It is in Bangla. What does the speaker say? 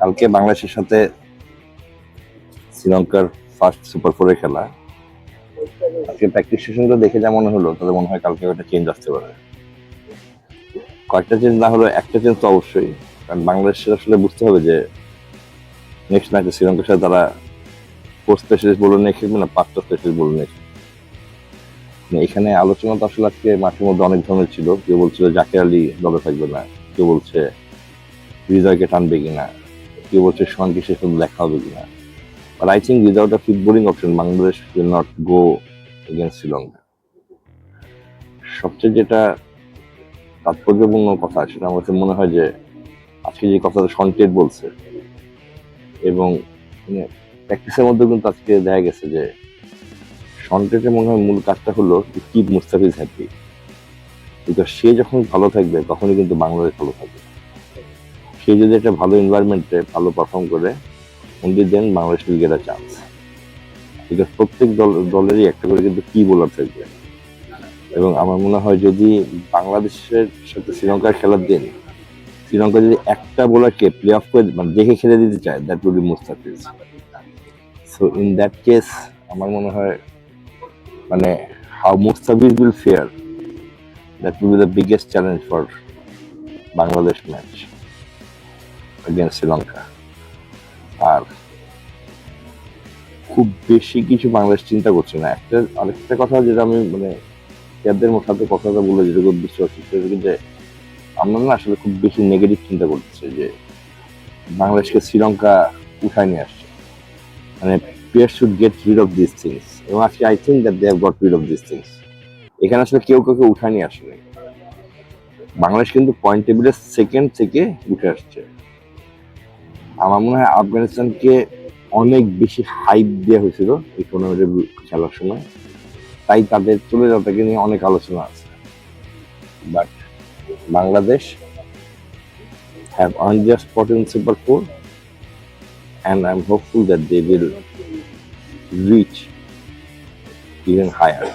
কালকে বাংলাদেশের সাথে শ্রীলঙ্কার ফার্স্ট সুপার ফোরে খেলা। আজকে প্র্যাকটিস সেশনটা দেখে যা মনে হলো তাদের মনে হয় কালকে একটা চেঞ্জ আসতে পারে। কয়েকটা চেঞ্জ না হলে একটা চেঞ্জ তো অবশ্যই। কারণ বাংলাদেশের আসলে বুঝতে হবে যে নেক্সট ম্যাচে শ্রীলঙ্কার সাথে তারা ফোর স্পেশালিস্ট বলে নিয়ে খেলবে না, পাঁচটা স্পেশালিস্ট বলে নিয়ে খেলবে। মানে এখানে আলোচনা তো আসলে আজকে মাঠের মধ্যে অনেক ধরনের ছিল। কেউ বলছিল জাকের আলী দলে থাকবে না, কেউ বলছে হৃদয়কে টানবে কিনা। কেউ সোহানকে শেষ পর্যন্ত দেখা হবে কিনা। I think without a fit bowling option, Bangladesh will not go against Sri Lanka. সবচেয়ে যেটা তাৎপর্যপূর্ণ কথা সেটা আমার মনে হয় যে আজকে যে কথাটা সন্টেট বলছে এবং প্র্যাকটিসের মধ্যে কিন্তু আজকে দেখা গেছে যে সন্টেটের মনে হয় মূল কাজটা হলো কিপ মুস্তাফিজ হ্যাপি বিকজ সে যখন ভালো থাকবে তখনই কিন্তু বাংলাদেশ ভালো থাকবে। সে যদি একটা ভালো এনভায়রনমেন্টে ভালো পারফর্ম করে, only then Bangladesh a chance because প্রত্যেক দল, দলেরই একটা করে কিন্তু কি বোলার থাকবে। এবং আমার মনে হয় যদি বাংলাদেশের সাথে শ্রীলঙ্কার খেলার দিন, শ্রীলঙ্কা যদি একটা বোলারকে প্লে অফ করে মানে দেখে খেলে দিতে চায় that will be Mustafiz so in that case আমার মনে হয় মানে how Mustafiz will fare that will be the biggest challenge for Bangladesh match against Sri Lanka আর খুব বেশি কিছু বাংলাদেশ চিন্তা করছে না। একটা, আরেকটা কথা যেটা আমি মানে প্লেয়ারদের সাথে কথাটা বলে যেটুকু বুঝতে পারছি সেটা যে, আমরা না আসলে খুব বেশি নেগেটিভ চিন্তা করতেছে যে, বাংলাদেশকে শ্রীলঙ্কা উঠায় নিয়ে আসছে। মানে player should get rid of this things এবং আজকে I think that they have got rid of this things এখানে আসলে কেউ কাউকে উঠায় নিয়ে আসেনি। বাংলাদেশ কিন্তু পয়েন্ট টেবিলের সেকেন্ড থেকে উঠে আসছে। আমার মনে হয় আফগানিস্তানকে অনেক বেশি হাইপ দেওয়া হয়েছিল টুর্নামেন্টের খেলার সময় তাই তাদের চলে যাওয়াটাকে নিয়ে অনেক আলোচনা আছে but Bangladesh have earned their spot in Super 4 and I'm hopeful that they will reach even higher.